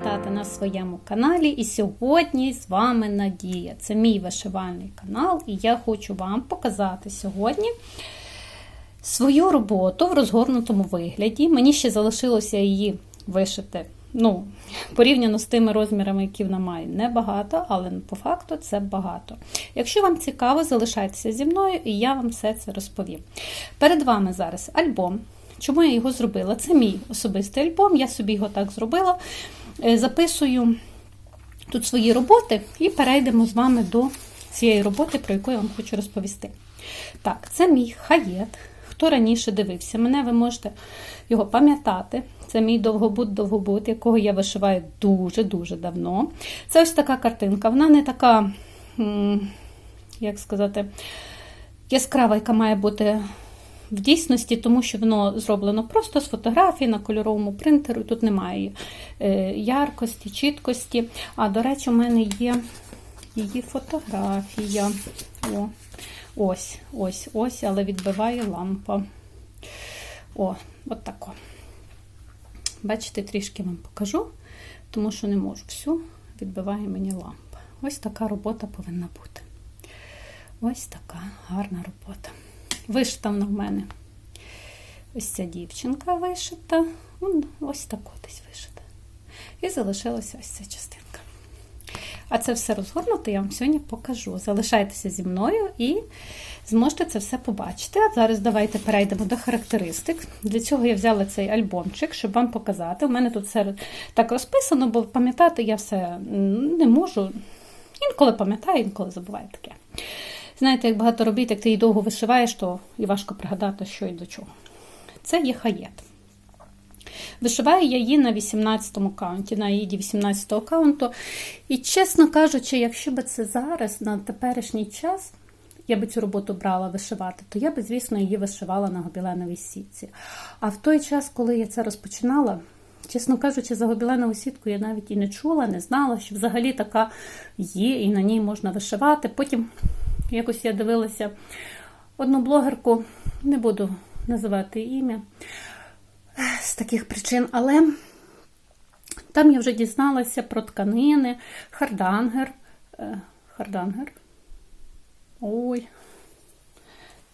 вітати на своєму каналі. І сьогодні з вами Надія. Це мій вишивальний канал, і я хочу вам показати сьогодні свою роботу в розгорнутому вигляді. Мені ще залишилося її вишити. Ну, порівняно з тими розмірами, які вона має, небагато, але по факту це багато. Якщо вам цікаво, залишайтеся зі мною і я вам все це розповім. Перед вами зараз альбом. Чому я його зробила? Це мій особистий альбом, я собі його так зробила. Е, Записую тут свої роботи і перейдемо з вами до цієї роботи, про яку я вам хочу розповісти. Так, це мій хаєт. Хто раніше дивився мене, ви можете його пам'ятати. Це мій довгобут-довгобут, якого я вишиваю дуже-дуже давно. Це ось така картинка. Вона не така, як сказати, яскрава, яка має бути в дійсності, тому що воно зроблено просто з фотографії на кольоровому принтеру. Тут немає е, яркості, чіткості. А, до речі, у мене є її фотографія. О, Ось, ось, ось, але відбиває лампа. О, от тако. Бачите, трішки вам покажу, тому що не можу всю, відбиває мені лампа. Ось така робота повинна бути. Ось така гарна робота. Вишита вона в мене. Ось ця дівчинка вишита. Ось таку десь вишита. І залишилася ось ця частинка. А це все розгорнуто, я вам сьогодні покажу. Залишайтеся зі мною і зможете це все побачити. А зараз давайте перейдемо до характеристик. Для цього я взяла цей альбомчик, щоб вам показати. У мене тут все так розписано, бо пам'ятати я все не можу. Інколи пам'ятаю, інколи забуваю таке. Знаєте, як багато робіт, як ти її довго вишиваєш, то і важко пригадати, що і до чого. Це є хаєт. Вишиваю я її на 18-му каунті, на її 18-го аккаунту. І, чесно кажучи, якщо б це зараз, на теперішній час, я би цю роботу брала вишивати, то я би, звісно, її вишивала на гобіленовій сітці. А в той час, коли я це розпочинала, чесно кажучи, за гобіленову сітку я навіть і не чула, не знала, що взагалі така є, і на ній можна вишивати. Потім якось я дивилася одну блогерку, не буду називати ім'я з таких причин, але там я вже дізналася про тканини, хардангер. Е, хардангер. Ой,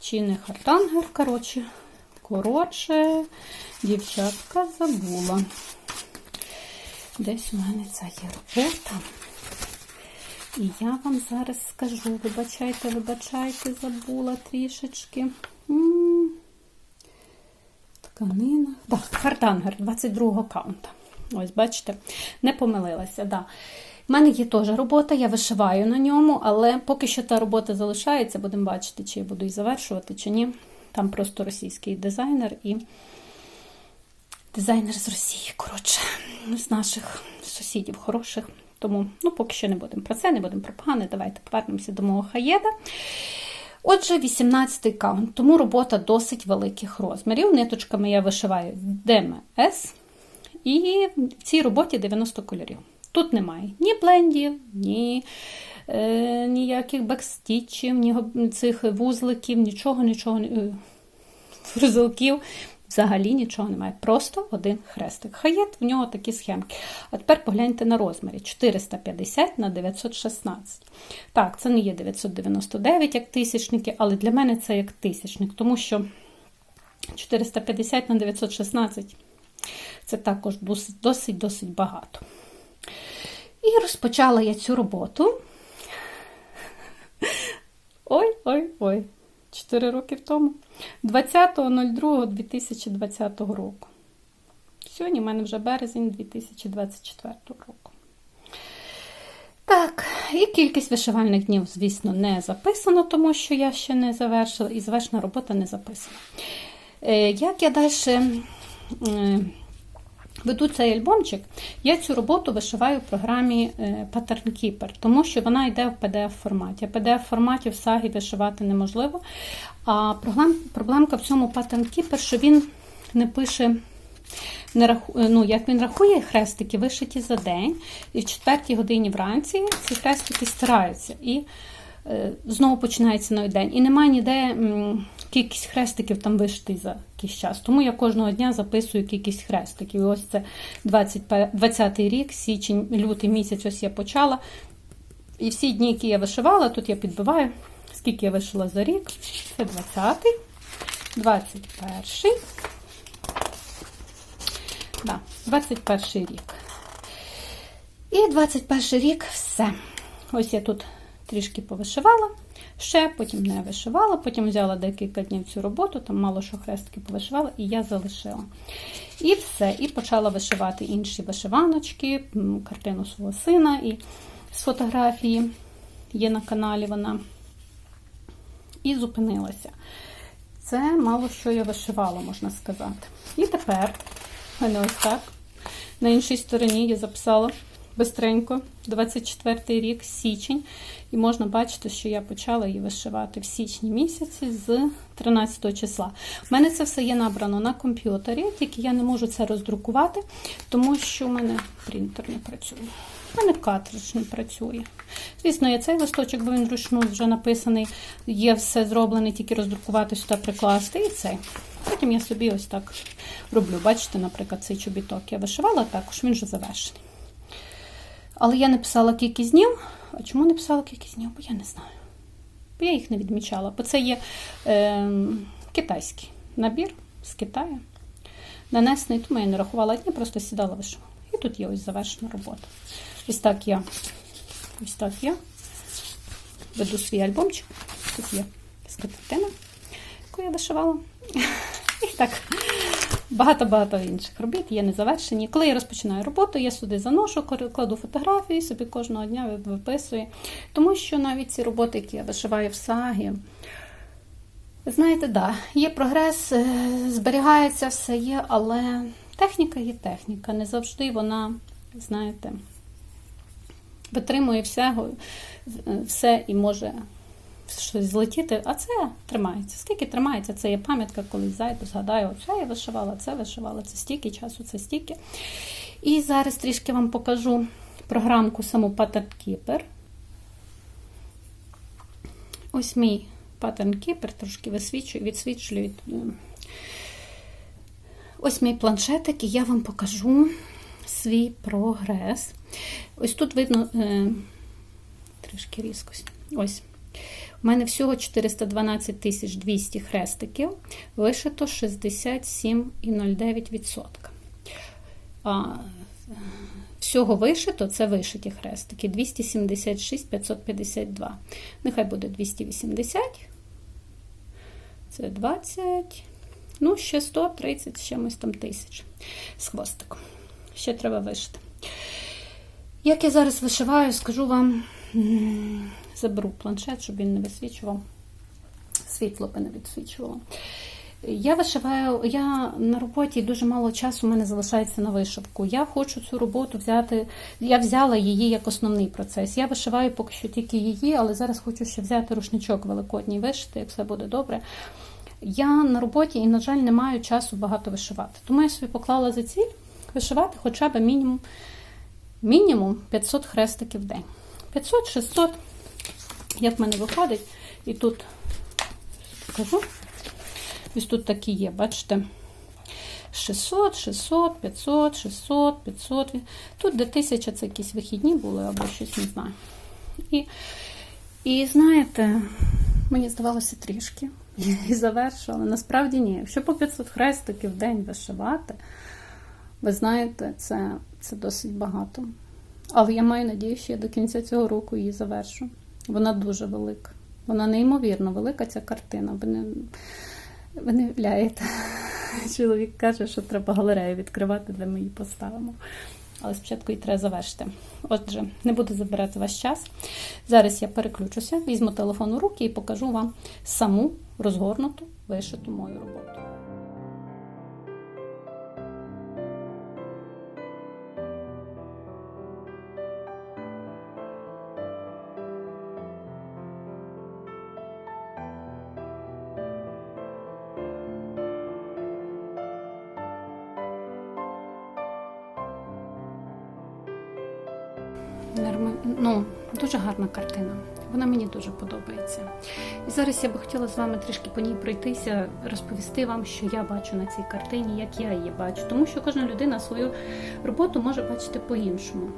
чи не хардангер, коротше, коротше, дівчатка забула. Десь у мене ця є. І я вам зараз скажу, вибачайте, вибачайте, забула трішечки. Тканина. Так, хардангер 22-го каунта. Ось, бачите, не помилилася. Да. У мене є теж робота, я вишиваю на ньому, але поки що та робота залишається, будемо бачити, чи я буду її завершувати, чи ні. Там просто російський дизайнер і дизайнер з Росії, коротше, з наших сусідів хороших. Тому ну, поки що не будемо про це, не будемо про погане. Давайте повернемося до мого хаєда. Отже, 18-й каунт, тому робота досить великих розмірів. Ниточками я вишиваю ДМС, і в цій роботі 90 кольорів. Тут немає ні блендів, ні е, ніяких бекстічів, ні цих вузликів, нічого, нічого, е, фрузелків. Взагалі нічого немає. Просто один хрестик. Хаєт в нього такі схемки. А тепер погляньте на розмірі: 450 на 916. Так, це не є 999 як тисячники, але для мене це як тисячник, тому що 450 на 916 це також досить-досить багато. І розпочала я цю роботу. Ой-ой-ой. 4 роки тому, 20.02.2020 року. Сьогодні в мене вже березень 2024 року. Так, і кількість вишивальних днів, звісно, не записано, тому що я ще не завершила, і завершена робота не записана. Е, як я далі веду цей альбомчик, я цю роботу вишиваю в програмі е, Pattern Keeper, тому що вона йде в PDF-форматі. А PDF-форматі в сагі вишивати неможливо. А проблемка в цьому Pattern Keeper, що він не пише. Не раху... ну, Як він рахує хрестики, вишиті за день, і в четвертій годині вранці ці хрестики стираються. І знову починається новий день. І немає ніде кількість хрестиків там вишити за якийсь час. Тому я кожного дня записую кількість хрестиків. І ось це 20 й рік, січень, лютий місяць, ось я почала. І всі дні, які я вишивала, тут я підбиваю, скільки я вишила за рік. Це 20-й, 21-й. Да, 21 рік. І 21 рік все. Ось я тут трішки повишивала, ще, потім не вишивала, потім взяла декілька днів цю роботу, там мало що хрестики повишивала, і я залишила. І все. І почала вишивати інші вишиваночки, картину свого сина і з фотографії є на каналі вона. І зупинилася. Це мало що я вишивала, можна сказати. І тепер мене ось так. На іншій стороні я записала бистренько 24 рік, січень. І можна бачити, що я почала її вишивати в січні місяці з 13 числа. У мене це все є набрано на комп'ютері, тільки я не можу це роздрукувати, тому що в мене принтер не працює. У мене картридж не працює. Звісно, є цей листочок, бо він вручну вже написаний, є все зроблене, тільки роздрукувати сюди, прикласти і цей. Потім я собі ось так роблю. Бачите, наприклад, цей чобіток я вишивала також, він вже завершений. Але я не писала кількість днів. А чому не писала кількість днів? Бо я не знаю. Бо я їх не відмічала. Бо це є е, китайський набір з Китаю. Нанесений, тому я не рахувала дні, просто сідала вишивала. І тут є ось завершена робота. Ось так я ось так я веду свій альбомчик. Тут є скатертина, яку я вишивала. І так, багато-багато інших робіт є незавершені. Коли я розпочинаю роботу, я сюди заношу, кладу фотографії, собі кожного дня виписую. Тому що навіть ці роботи, які я вишиваю в сагі, знаєте, да, є прогрес, е, зберігається все є, але техніка є техніка. Не завжди вона, знаєте, витримує всього, все і може щось злетіти, а це тримається. Скільки тримається, це є пам'ятка, коли зайду, згадаю, оце я вишивала, це вишивала, це стільки часу, це стільки. І зараз трішки вам покажу програмку саму Pattern Keeper. Ось мій Pattern Keeper, трошки висвічую, відсвічую. Від... Ось мій планшетик, і я вам покажу свій прогрес. Ось тут видно е, трішки різкость. Ось. У мене всього 412 200 хрестиків, вишито 67,09%. А Всього вишито це вишиті хрестики 276 552. Нехай буде 280. Це 20. Ну, ще 130 з чимось там тисяч з хвостиком. Ще треба вишити. Як я зараз вишиваю, скажу вам, заберу планшет, щоб він не висвічував, світло би не відсвічувало. Я вишиваю, я на роботі дуже мало часу у мене залишається на вишивку. Я хочу цю роботу взяти. Я взяла її як основний процес. Я вишиваю поки що тільки її, але зараз хочу ще взяти рушничок великодній вишити, як все буде добре. Я на роботі і, на жаль, не маю часу багато вишивати. Тому я собі поклала за ціль вишивати хоча б мінімум мінімум 500 хрестиків в день. 500-600, як в мене виходить, і тут покажу. Ось тут такі є, бачите? 600, 600, 500, 600, 500. Тут де 1000 це якісь вихідні були, або щось не знаю. І, і знаєте, мені здавалося трішки. І завершила. Насправді ні. Якщо по 500 хрестиків в день вишивати, ви знаєте, це, це досить багато. Але я маю надію, що я до кінця цього року її завершу. Вона дуже велика. Вона неймовірно велика, ця картина. Ви не, ви не уявляєте. Чоловік каже, що треба галерею відкривати, де ми її поставимо. Але спочатку її треба завершити. Отже, не буду забирати ваш час. Зараз я переключуся, візьму телефон у руки і покажу вам саму розгорнуту вишиту мою роботу. Ну, дуже гарна картина. Вона мені дуже подобається. І зараз я би хотіла з вами трішки по ній пройтися, розповісти вам, що я бачу на цій картині, як я її бачу. Тому що кожна людина свою роботу може бачити по-іншому.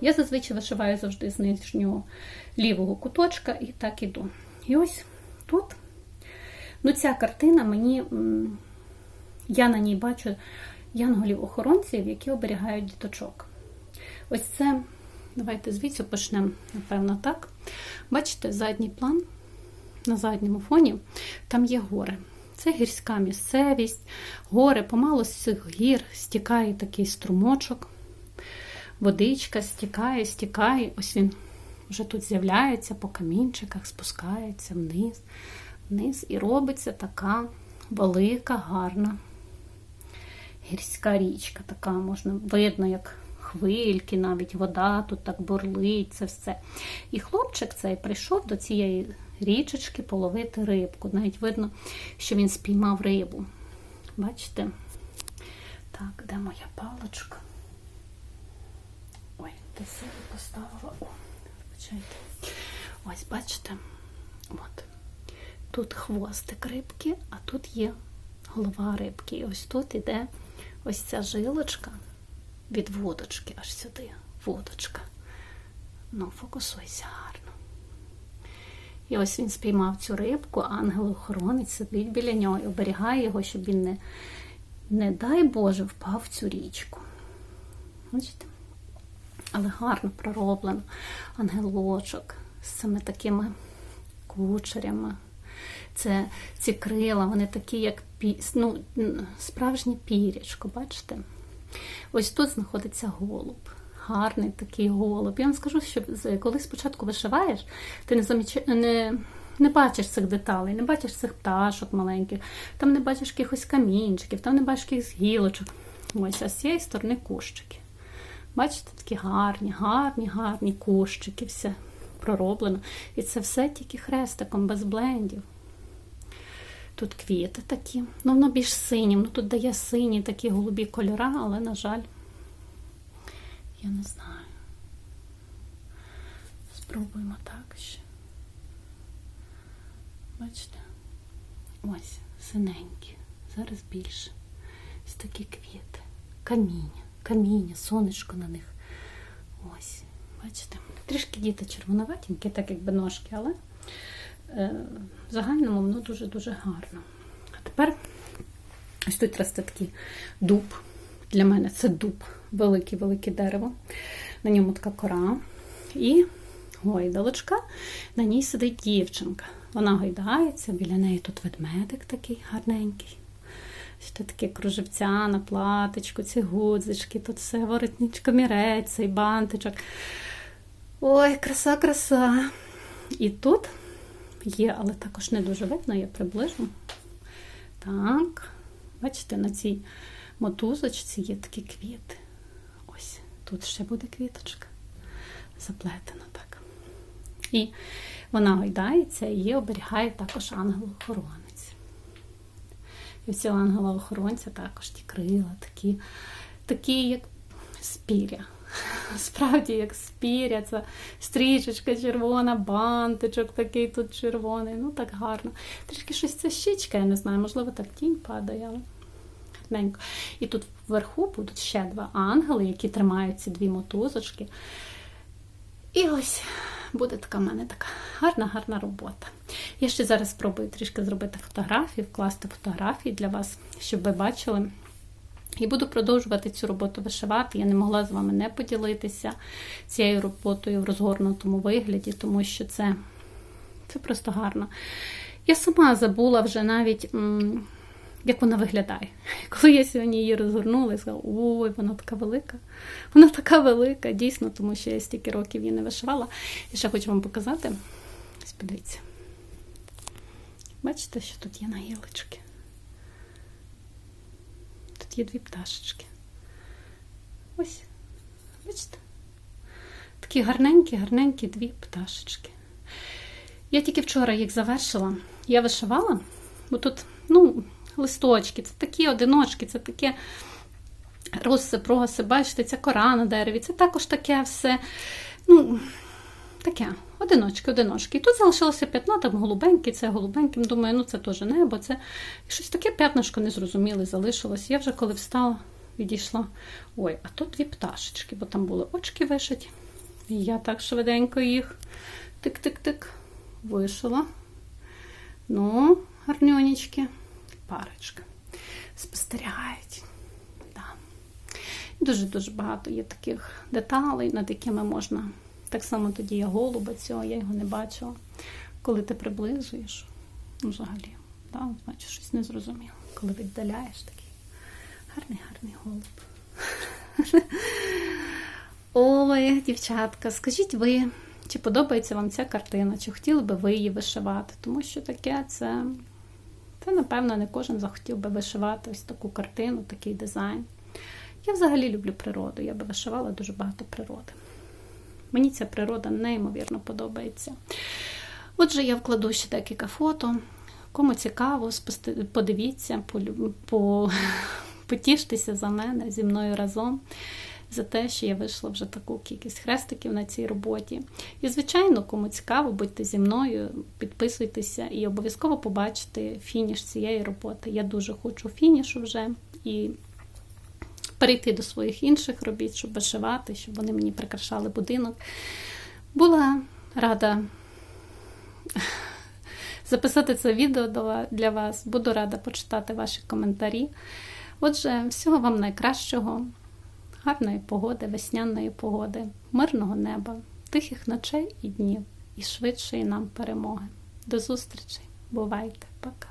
Я зазвичай вишиваю завжди з нижнього лівого куточка і так іду. І ось тут, ну ця картина мені, я на ній бачу янголів-охоронців, які оберігають діточок. Ось це, давайте звідси почнемо, напевно, так. Бачите, задній план на задньому фоні, там є гори. Це гірська місцевість, гори, помалу з цих гір стікає такий струмочок, водичка стікає, стікає. Ось він вже тут з'являється по камінчиках, спускається вниз, вниз і робиться така велика, гарна гірська річка. Така можна видно, як хвильки, навіть вода тут так бурлить, це все. І хлопчик цей прийшов до цієї річечки половити рибку. Навіть видно, що він спіймав рибу. Бачите? Так, де моя паличка? Ой, десь я поставила. О, вибачайте. Ось, бачите? От. Тут хвостик рибки, а тут є голова рибки. І ось тут іде ось ця жилочка від водочки аж сюди. Водочка. Ну, фокусуйся гарно. І ось він спіймав цю рибку, ангел-охоронець сидить біля нього і оберігає його, щоб він не, не дай Боже, впав в цю річку. Бачите? Але гарно пророблено. Ангелочок з цими такими кучерями. Це ці крила, вони такі, як пі, ну, справжнє пірячко, бачите? Ось тут знаходиться голуб. Гарний такий голуб. Я вам скажу, що коли спочатку вишиваєш, ти не заміч... не, не бачиш цих деталей, не бачиш цих пташок маленьких, там не бачиш якихось камінчиків, там не бачиш якихось гілочок. Ось, а з цієї сторони кущики. Бачите, такі гарні, гарні, гарні кущики, все пророблено. І це все тільки хрестиком, без блендів. Тут квіти такі. Ну, воно більш синім. Ну, тут дає сині такі голубі кольора, але, на жаль, я не знаю. Спробуємо так ще. Бачите? Ось, синенькі. Зараз більше. Ось такі квіти. Каміння, каміння, сонечко на них. Ось, бачите? Трішки діти червоноватенькі, так якби ножки, але в загальному воно дуже-дуже гарно. А тепер ось тут росте такий дуб. Для мене це дуб, велике-велике дерево. На ньому така кора. І гойдалочка, на ній сидить дівчинка. Вона гойдається, біля неї тут ведмедик такий гарненький. Ще такі кружевця на платочку, ці гудзички, тут все воротничка мірець, цей бантичок. Ой, краса, краса. І тут є, але також не дуже видно, я приближу. Так, бачите, на цій мотузочці є такі квіти. Ось, тут ще буде квіточка. Заплетена так. І вона гойдається і її оберігає також ангел-охоронець. І в цього ангела-охоронця також ті крила, такі, такі як спіря. Справді, як спіря, це стрічечка червона, бантичок такий тут червоний. Ну так гарно. Трішки щось це щічка, я не знаю, можливо, так тінь падає, але гарненько. І тут вверху будуть ще два ангели, які тримають ці дві мотузочки. І ось буде така в мене така гарна-гарна робота. Я ще зараз спробую трішки зробити фотографії, вкласти фотографії для вас, щоб ви бачили. І буду продовжувати цю роботу вишивати. Я не могла з вами не поділитися цією роботою в розгорнутому вигляді, тому що це, це просто гарно. Я сама забула вже навіть, як вона виглядає. Коли я сьогодні її розгорнула, я сказала, ой, вона така велика. Вона така велика, дійсно, тому що я стільки років її не вишивала. І ще хочу вам показати. Ось подивіться. Бачите, що тут є на гілочки? Є дві пташечки. Ось, бачите? Такі гарненькі, гарненькі дві пташечки. Я тільки вчора їх завершила. Я вишивала, бо тут, ну, листочки, це такі одиночки, це таке Роси, проси, бачите, ця кора на дереві, це також таке все. Ну, таке, одиночки, одиночки. І тут залишилося п'ятно, там голубеньке, це голубеньким. Думаю, ну це теж небо, це щось таке п'ятнишко незрозуміле залишилось. Я вже коли встала, відійшла. Ой, а тут дві пташечки, бо там були очки вишиті. І я так швиденько їх тик-тик-тик вишила. Ну, гарнюнечки, парочка. Спостерігають. Дуже-дуже багато є таких деталей, над якими можна. Так само тоді я голуба цього, я його не бачила. Коли ти приближуєш, ну, взагалі, да, значить щось не зрозуміло. Коли віддаляєш такий гарний, гарний голуб. Ой, дівчатка, скажіть ви, чи подобається вам ця картина, чи хотіли би ви її вишивати? Тому що таке це, це, напевно, не кожен захотів би вишивати ось таку картину, такий дизайн. Я взагалі люблю природу, я би вишивала дуже багато природи. Мені ця природа неймовірно подобається. Отже, я вкладу ще декілька фото. Кому цікаво, подивіться, потіштеся за мене зі мною разом. За те, що я вийшла вже таку кількість хрестиків на цій роботі. І, звичайно, кому цікаво, будьте зі мною, підписуйтеся і обов'язково побачите фініш цієї роботи. Я дуже хочу фінішу вже і перейти до своїх інших робіт, щоб вишивати, щоб вони мені прикрашали будинок. Була рада записати це відео для вас. Буду рада почитати ваші коментарі. Отже, всього вам найкращого, гарної погоди, весняної погоди, мирного неба, тихих ночей і днів і швидшої нам перемоги. До зустрічі! Бувайте! Пока!